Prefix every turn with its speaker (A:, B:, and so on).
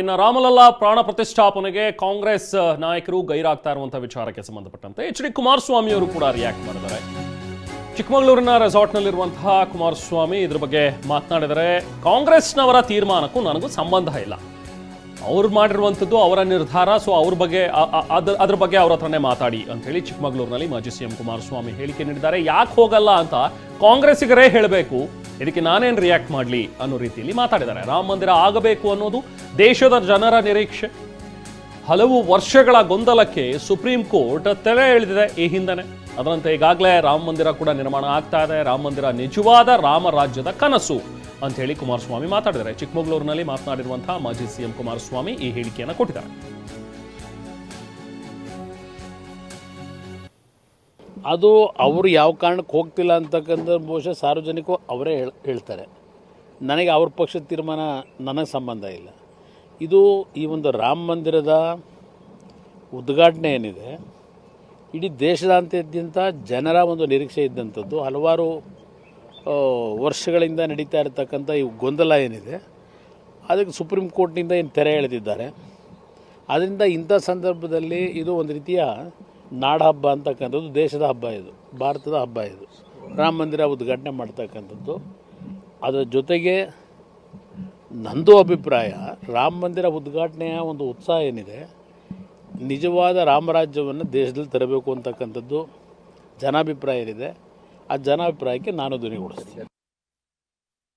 A: ಇನ್ನು ರಾಮಲಲ್ಲಾ ಪ್ರಾಣ ಪ್ರತಿಷ್ಠಾಪನೆಗೆ ಕಾಂಗ್ರೆಸ್ ನಾಯಕರು ಗೈರಾಗ್ತಾ ಇರುವಂತಹ ವಿಚಾರಕ್ಕೆ ಸಂಬಂಧಪಟ್ಟಂತೆ ಎಚ್ ಡಿ ಕುಮಾರಸ್ವಾಮಿ ಅವರು ಕೂಡ ರಿಯಾಕ್ಟ್ ಮಾಡಿದ್ದಾರೆ. ಚಿಕ್ಕಮಗಳೂರಿನ ರೆಸಾರ್ಟ್ನಲ್ಲಿರುವಂತಹ ಕುಮಾರಸ್ವಾಮಿ ಇದ್ರ ಬಗ್ಗೆ ಮಾತನಾಡಿದರೆ, ಕಾಂಗ್ರೆಸ್ನವರ ತೀರ್ಮಾನಕ್ಕೂ ನನಗೂ ಸಂಬಂಧ ಇಲ್ಲ. ಅವ್ರು ಮಾಡಿರುವಂಥದ್ದು ಅವರ ನಿರ್ಧಾರ, ಸೊ ಅವ್ರ ಬಗ್ಗೆ ಅದ್ರ ಬಗ್ಗೆ ಅವ್ರ ಹತ್ರನೇ ಮಾತಾಡಿ ಅಂತ ಹೇಳಿ ಚಿಕ್ಕಮಗಳೂರಿನಲ್ಲಿ ಮಾಜಿ ಸಿಎಂ ಕುಮಾರಸ್ವಾಮಿ ಹೇಳಿಕೆ ನೀಡಿದ್ದಾರೆ. ಯಾಕೆ ಹೋಗಲ್ಲ ಅಂತ ಕಾಂಗ್ರೆಸ್ಸಿಗರೇ ಹೇಳಬೇಕು. ಇದಕ್ಕೆ ನಾನೇನು ರಿಯಾಕ್ಟ್ ಮಾಡಲಿ ಅನ್ನೋ ರೀತಿಯಲ್ಲಿ ಮಾತಾಡಿದ್ದಾರೆ. ರಾಮ ಮಂದಿರ ಆಗಬೇಕು ಅನ್ನೋದು ದೇಶದ ಜನರ ನಿರೀಕ್ಷೆ. ಹಲವು ವರ್ಷಗಳ ಗೊಂದಲಕ್ಕೆ ಸುಪ್ರೀಂ ಕೋರ್ಟ್ ತೆರೆ ಎಳೆದಿದೆ ಈ ಹಿಂದನೆ. ಅದರಂತೆ ಈಗಾಗಲೇ ರಾಮ ಮಂದಿರ ಕೂಡ ನಿರ್ಮಾಣ ಆಗ್ತಾ ಇದೆ. ರಾಮ ಮಂದಿರ ನಿಜವಾದ ರಾಮರಾಜ್ಯದ ಕನಸು ಅಂತ ಹೇಳಿ ಕುಮಾರಸ್ವಾಮಿ ಮಾತಾಡಿದ್ದಾರೆ. ಚಿಕ್ಕಮಗಳೂರಿನಲ್ಲಿ ಮಾತನಾಡಿರುವಂತಹ ಮಾಜಿ ಸಿಎಂ ಕುಮಾರಸ್ವಾಮಿ ಈ ಹೇಳಿಕೆಯನ್ನು ಕೊಟ್ಟಿದ್ದಾರೆ.
B: ಅದು ಅವರು ಯಾವ ಕಾರಣಕ್ಕೆ ಹೋಗ್ತಿಲ್ಲ ಅಂತಕ್ಕಂಥ ಬಹುಶಃ ಸಾರ್ವಜನಿಕರು ಅವರೇ ಹೇಳ್, ಹೇಳ್ತಾರೆ. ನನಗೆ ಅವ್ರ ಪಕ್ಷದ ತೀರ್ಮಾನ ನನಗೆ ಸಂಬಂಧ ಇಲ್ಲ. ಇದು ಈ ಒಂದು ರಾಮ ಮಂದಿರದ ಉದ್ಘಾಟನೆ ಏನಿದೆ, ಇಡೀ ದೇಶದಾದ್ಯಂತ ಜನರ ಒಂದು ನಿರೀಕ್ಷೆ ಇದ್ದಂಥದ್ದು. ಹಲವಾರು ವರ್ಷಗಳಿಂದ ನಡೀತಾ ಇರತಕ್ಕಂಥ ಈ ಗೊಂದಲ ಏನಿದೆ, ಅದಕ್ಕೆ ಸುಪ್ರೀಂ ಕೋರ್ಟ್ನಿಂದ ಏನು ತೆರೆ ಎಳೆದಿದ್ದಾರೆ. ಅದರಿಂದ ಇಂಥ ಸಂದರ್ಭದಲ್ಲಿ ಇದು ಒಂದು ರೀತಿಯ ನಾಡ ಹಬ್ಬ ಅಂತಕ್ಕಂಥದ್ದು ದೇಶದ ಹಬ್ಬ ಇದು, ಭಾರತದ ಹಬ್ಬ ಇದು. ರಾಮ ಮಂದಿರ ಉದ್ಘಾಟನೆ ಮಾಡ್ತಕ್ಕಂಥದ್ದು. ಅದರ ಜೊತೆಗೆ ನಂದು ಅಭಿಪ್ರಾಯ, ರಾಮ ಮಂದಿರ ಉದ್ಘಾಟನೆಯ ಒಂದು ಉತ್ಸಾಹ ಏನಿದೆ, ನಿಜವಾದ ರಾಮರಾಜ್ಯವನ್ನು ದೇಶದಲ್ಲಿ ತರಬೇಕು ಅಂತಕ್ಕಂಥದ್ದು ಜನಾಭಿಪ್ರಾಯ ಏನಿದೆ, ಆ ಜನಾಭಿಪ್ರಾಯಕ್ಕೆ ನಾನು ಧ್ವನಿಗೂಡಿಸ್ತೀನಿ